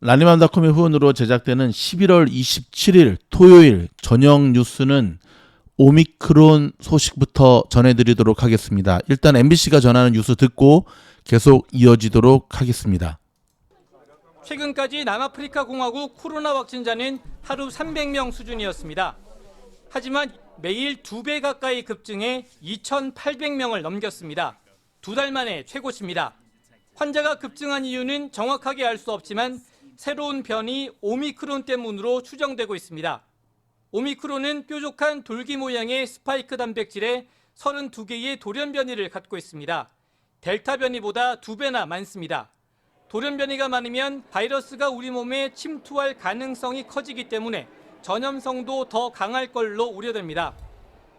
라니맘닷컴의 후원으로 제작되는 11월 27일 토요일 저녁 뉴스는 오미크론 소식부터 전해드리도록 하겠습니다. 일단 MBC가 전하는 뉴스 듣고 계속 이어지도록 하겠습니다. 최근까지 남아프리카 공화국 코로나 확진자는 하루 300명 수준이었습니다. 하지만 매일 두배 가까이 급증해 2,800명을 넘겼습니다. 두 달 만에 최고치입니다. 환자가 급증한 이유는 정확하게 알 수 없지만 새로운 변이 오미크론 때문으로 추정되고 있습니다. 오미크론은 뾰족한 돌기 모양의 스파이크 단백질에 32개의 돌연 변이를 갖고 있습니다. 델타 변이보다 두 배나 많습니다. 돌연 변이가 많으면 바이러스가 우리 몸에 침투할 가능성이 커지기 때문에 전염성도 더 강할 걸로 우려됩니다.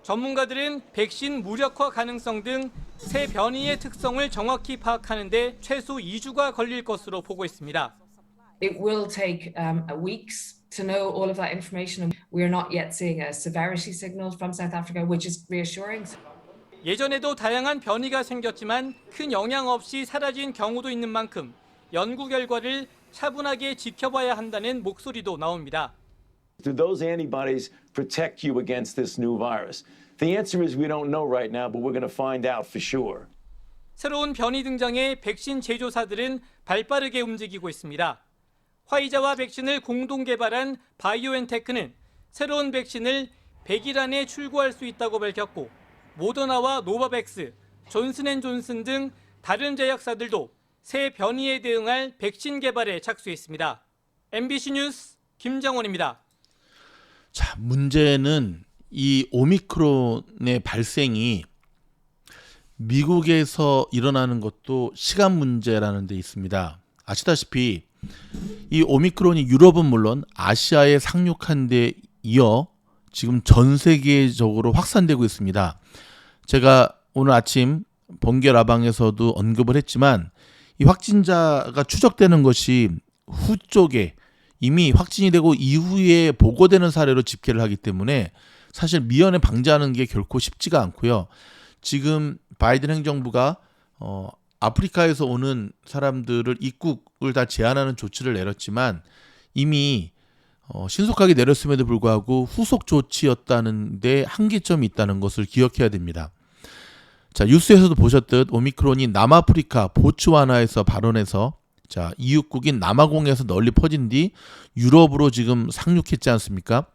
전문가들은 백신 무력화 가능성 등 새 변이의 특성을 정확히 파악하는데 최소 2주가 걸릴 것으로 보고 있습니다. It will take um, uh, weeks to know all of that information. We are not yet seeing a severity signal from South Africa, which is reassuring. 예전에도 다양한 변이가 생겼지만 큰 영향 없이 사라진 경우도 있는 만큼 연구 결과를 차분하게 지켜봐야 한다는 목소리도 나옵니다. Do those antibodies protect you against this new virus? The answer is we don't know right now, but we're going to find out for sure. 새로운 변이 등장에 백신 제조사들은 발빠르게 움직이고 있습니다. 화이자와 백신을 공동 개발한 바이오엔테크는 새로운 백신을 100일 안에 출고할 수 있다고 밝혔고 모더나와 노바백스, 존슨앤존슨 등 다른 제약사들도 새 변이에 대응할 백신 개발에 착수했습니다. MBC 뉴스 김정원입니다. 자, 문제는 이 오미크론의 발생이 미국에서 일어나는 것도 시간 문제라는 데 있습니다. 아시다시피 이 오미크론이 유럽은 물론 아시아에 상륙한 데 이어 지금 전 세계적으로 확산되고 있습니다. 제가 오늘 아침 번개 라방에서도 언급을 했지만 이 확진자가 추적되는 것이 후 쪽에 이미 확진이 되고 이후에 보고되는 사례로 집계를 하기 때문에 사실 미연에 방지하는 게 결코 쉽지가 않고요. 지금 바이든 행정부가 어 아프리카에서 오는 사람들을 입국을 다 제한하는 조치를 내렸지만 이미 어, 신속하게 내렸음에도 불구하고 후속 조치였다는데 한계점이 있다는 것을 기억해야 됩니다. 자 뉴스에서도 보셨듯 오미크론이 남아프리카 보츠와나에서 발원해서 자 이웃국인 남아공에서 널리 퍼진 뒤 유럽으로 지금 상륙했지 않습니까?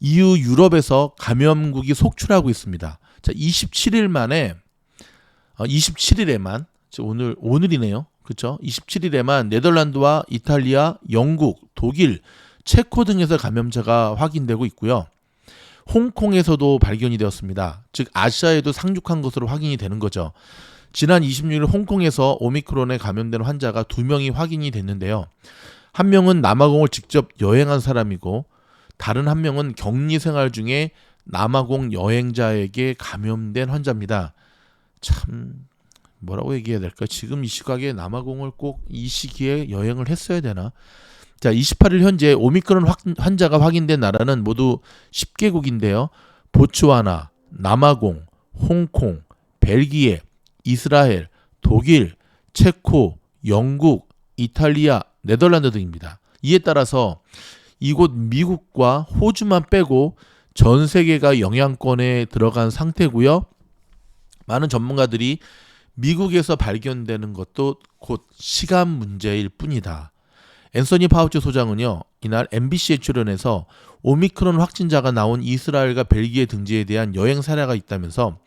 EU 유럽에서 감염국이 속출하고 있습니다. 자 27일 만에 어, 27일에만 오늘 오늘이네요. 그렇죠? 27일에만 네덜란드와 이탈리아, 영국, 독일, 체코 등에서 감염자가 확인되고 있고요. 홍콩에서도 발견이 되었습니다. 즉 아시아에도 상륙한 것으로 확인이 되는 거죠. 지난 26일 홍콩에서 오미크론에 감염된 환자가 두 명이 확인이 됐는데요. 한 명은 남아공을 직접 여행한 사람이고 다른 한 명은 격리 생활 중에 남아공 여행자에게 감염된 환자입니다. 참 뭐라고 얘기해야 될까? 지금 이 시각에 남아공을 꼭 이 시기에 여행을 했어야 되나? 자, 28일 현재 오미크론 확, 환자가 확인된 나라는 모두 10개국인데요. 보츠와나, 남아공, 홍콩, 벨기에, 이스라엘, 독일, 체코, 영국, 이탈리아, 네덜란드 등입니다. 이에 따라서 이곳 미국과 호주만 빼고 전 세계가 영향권에 들어간 상태고요. 많은 전문가들이 미국에서 발견되는 것도 곧 시간 문제일 뿐이다. 앤서니 파우치 소장은요, 이날 MBC에 출연해서 오미크론 확진자가 나온 이스라엘과 벨기에 등지에 대한 여행 사례가 있다면서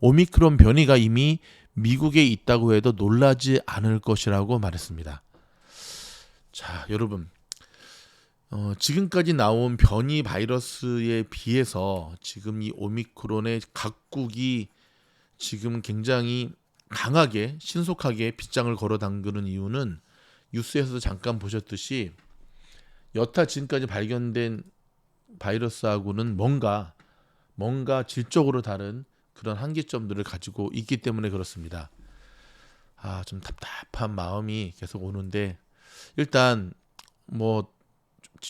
오미크론 변이가 이미 미국에 있다고 해도 놀라지 않을 것이라고 말했습니다. 자, 여러분. 어, 지금까지 나온 변이 바이러스에 비해서 지금 이 오미크론의 각국이 지금 굉장히 강하게 신속하게 빗장을 걸어 담그는 이유는 뉴스에서도 잠깐 보셨듯이 여타 지금까지 발견된 바이러스하고는 뭔가 뭔가 질적으로 다른 그런 한계점들을 가지고 있기 때문에 그렇습니다. 아, 좀 답답한 마음이 계속 오는데 일단 뭐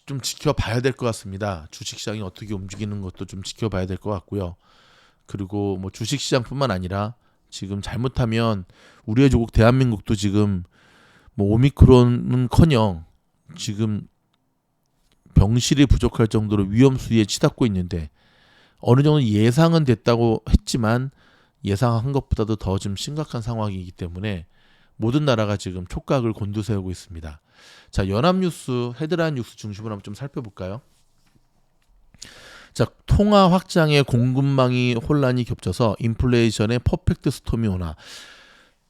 좀 지켜봐야 될 것 같습니다. 주식시장이 어떻게 움직이는 것도 좀 지켜봐야 될 것 같고요. 그리고 뭐 주식시장뿐만 아니라 지금 잘못하면 우리의 조국 대한민국도 지금 뭐 오미크론은커녕 지금 병실이 부족할 정도로 위험 수위에 치닫고 있는데 어느 정도 예상은 됐다고 했지만 예상한 것보다도 더 좀 심각한 상황이기 때문에 모든 나라가 지금 촉각을 곤두세우고 있습니다. 자, 연합뉴스 헤드라인 뉴스 중심으로 한번 좀 살펴볼까요? 자, 통화 확장에 공급망이 혼란이 겹쳐서 인플레이션의 퍼펙트 스톰이 오나.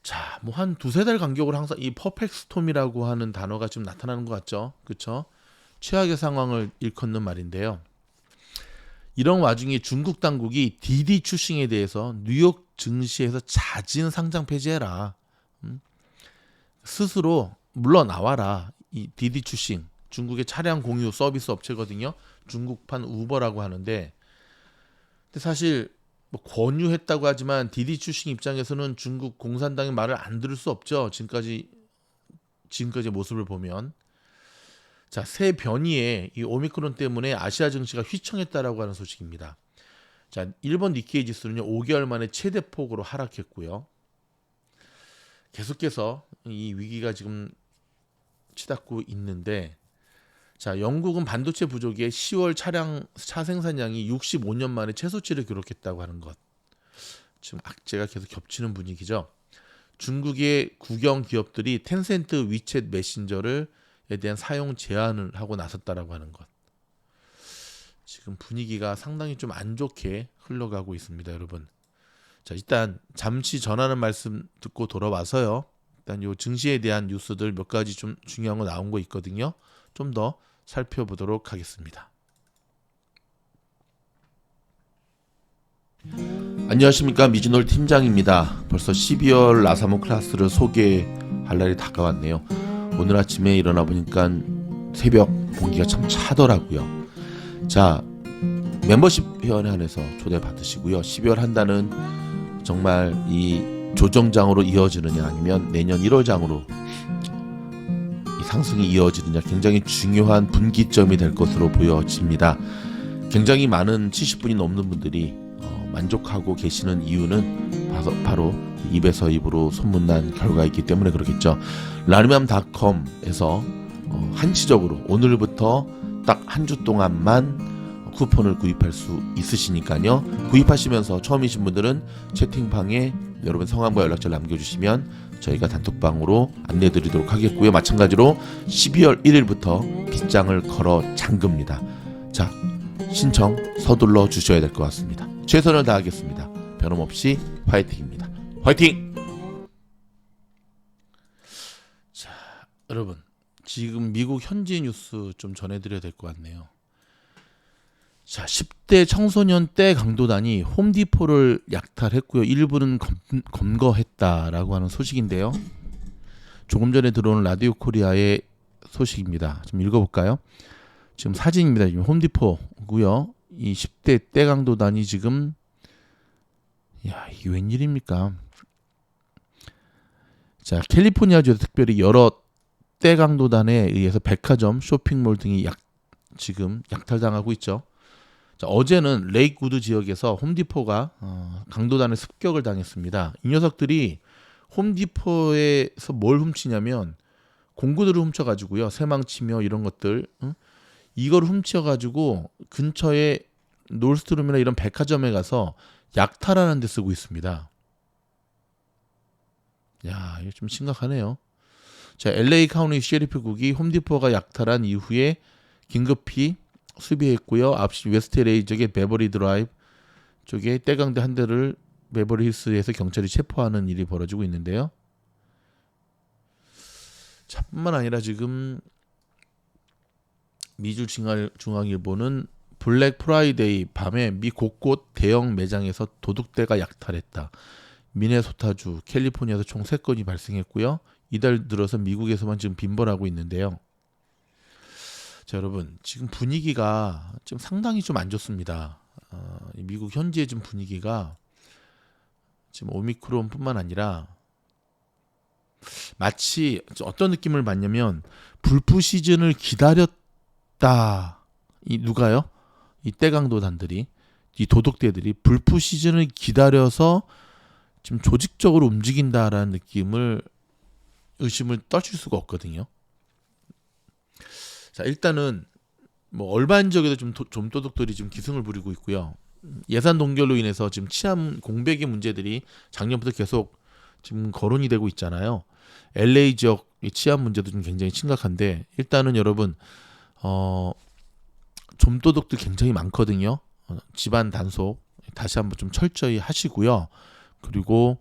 자, 뭐 한 두세 달 간격으로 항상 이 퍼펙트 스톰이라고 하는 단어가 좀 나타나는 것 같죠? 그렇죠? 최악의 상황을 일컫는 말인데요. 이런 와중에 중국 당국이 디디 추싱에 대해서 뉴욕 증시에서 잦은 상장 폐지해라. 음? 스스로 물러나와라. 이 디디 추싱 중국의 차량 공유 서비스 업체거든요. 중국판 우버라고 하는데 근데 사실 뭐 권유했다고 하지만 디디 추싱 입장에서는 중국 공산당의 말을 안 들을 수 없죠. 지금까지 지금까지 모습을 보면 자, 새 변이에 이 오미크론 때문에 아시아 증시가 휘청했다라고 하는 소식입니다. 자, 일본 니케이 지수는요. 5개월 만에 최대 폭으로 하락했고요. 계속해서 이 위기가 지금 치닫고 있는데 자, 영국은 반도체 부족에 10월 차량 차 생산량이 65년 만에 최소치를 기록했다고 하는 것. 지금 악재가 계속 겹치는 분위기죠. 중국의 국영 기업들이 텐센트 위챗 메신저를 에 대한 사용 제한을 하고 나섰다라고 하는 것. 지금 분위기가 상당히 좀 안 좋게 흘러가고 있습니다, 여러분. 자, 일단 잠시 전하는 말씀 듣고 돌아와서요. 일단 요 증시에 대한 뉴스들 몇 가지 좀 중요한 거 나온 거 있거든요. 좀 더 살펴보도록 하겠습니다. 안녕하십니까 미주놀 팀장입니다. 벌써 12월 라사모 클래스를 소개할 날이 다가왔네요. 오늘 아침에 일어나 보니까 새벽 공기가 참 차더라고요. 자, 멤버십 회원에 한해서 초대 받으시고요. 12월 한 달은 정말 이 조정장으로 이어지느냐 아니면 내년 1월장으로 이 상승이 이어지느냐 굉장히 중요한 분기점이 될 것으로 보여집니다. 굉장히 많은 70분이 넘는 분들이 어, 만족하고 계시는 이유는 바로, 바로 입에서 입으로 소문난 결과이기 때문에 그렇겠죠. 라르맘닷컴에서 어, 한시적으로 오늘부터 딱 한 주 동안만 쿠폰을 구입할 수 있으시니까요. 구입하시면서 처음이신 분들은 채팅방에 여러분 성함과 연락처 남겨주시면 저희가 단톡방으로 안내드리도록 하겠고요. 마찬가지로 12월 1일부터 빗장을 걸어 잠급니다. 자, 신청 서둘러 주셔야 될 것 같습니다. 최선을 다하겠습니다. 변함없이 화이팅입니다. 화이팅! 자, 여러분 지금 미국 현지 뉴스 좀 전해드려야 될 것 같네요. 자, 10대 청소년 때 강도단이 홈디포를 약탈했고요. 일부는 검, 검거했다라고 하는 소식인데요. 조금 전에 들어온 라디오 코리아의 소식입니다. 좀 읽어볼까요? 지금 사진입니다. 지금 홈디포고요. 이 10대 때 강도단이 지금 야 이게 웬일입니까? 자 캘리포니아주에서 특별히 여러 때 강도단에 의해서 백화점, 쇼핑몰 등이 약 지금 약탈당하고 있죠. 자, 어제는 레이크우드 지역에서 홈디포가 어, 강도단의 습격을 당했습니다. 이 녀석들이 홈디포에서 뭘 훔치냐면 공구들을 훔쳐가지고요, 새망치며 이런 것들, 응? 이걸 훔쳐가지고 근처에 놀스트룸이나 이런 백화점에 가서 약탈하는 데 쓰고 있습니다. 야, 이거 좀 심각하네요. 자, LA 카운티 셰리프국이 홈디포가 약탈한 이후에 긴급히 수비했고요. 앞시 웨스트 LA 쪽의 베버리 드라이브 쪽에 떼강대 한 대를 베버리 힐스에서 경찰이 체포하는 일이 벌어지고 있는데요. 자, 뿐만 아니라 지금 미주 중앙, 중앙일보는 블랙 프라이데이 밤에 미 곳곳 대형 매장에서 도둑대가 약탈했다. 미네소타주, 캘리포니아에서 총 3건이 발생했고요. 이달 들어서 미국에서만 지금 빈번하고 있는데요. 자, 여러분, 지금 분위기가 지금 상당히 좀 안 좋습니다. 어, 이 미국 현지의 좀 분위기가 지금 오미크론뿐만 아니라 마치 어떤 느낌을 받냐면 불프 시즌을 기다렸다. 이 누가요? 이 떼강도단들이 이 도둑대들이 불프 시즌을 기다려서 지금 조직적으로 움직인다라는 느낌을 의심을 떨칠 수가 없거든요. 자 일단은 뭐 얼반적에도 좀, 도, 좀 도둑들이 지금 기승을 부리고 있고요. 예산 동결로 인해서 지금 치안 공백의 문제들이 작년부터 계속 지금 거론이 되고 있잖아요. LA 지역 의 치안 문제도 좀 굉장히 심각한데 일단은 여러분 어 좀도둑들 굉장히 많거든요. 어, 집안 단속 다시 한번 좀 철저히 하시고요. 그리고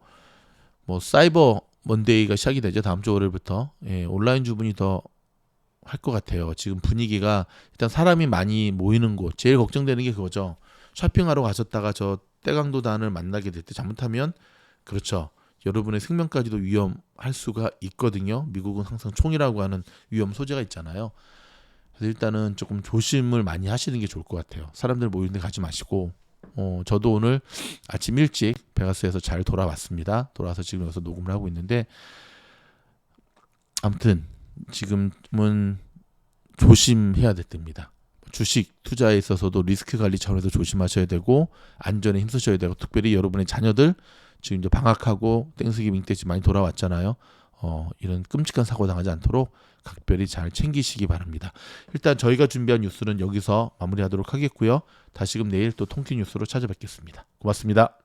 뭐 사이버 먼데이가 시작이 되죠. 다음 주 월요일부터 예, 온라인 주문이 더 할 것 같아요. 지금 분위기가 일단 사람이 많이 모이는 곳 제일 걱정되는 게 그거죠. 쇼핑하러 가셨다가 저 떼강도단을 만나게 될 때 잘못하면 그렇죠. 여러분의 생명까지도 위험할 수가 있거든요. 미국은 항상 총이라고 하는 위험 소재가 있잖아요. 그래서 일단은 조금 조심을 많이 하시는 게 좋을 것 같아요. 사람들 모이는 데 가지 마시고 어, 저도 오늘 아침 일찍 베가스에서 잘 돌아왔습니다. 돌아와서 지금 여기서 녹음을 하고 있는데 아무튼 지금은 조심해야 됩니다. 주식 투자에 있어서도 리스크 관리 차원에서 조심하셔야 되고 안전에 힘쓰셔야 되고 특별히 여러분의 자녀들 지금 이제 방학하고 땡스기빙 때 많이 돌아왔잖아요. 어, 이런 끔찍한 사고 당하지 않도록 각별히 잘 챙기시기 바랍니다. 일단 저희가 준비한 뉴스는 여기서 마무리하도록 하겠고요. 다시금 내일 또 통키 뉴스로 찾아뵙겠습니다. 고맙습니다.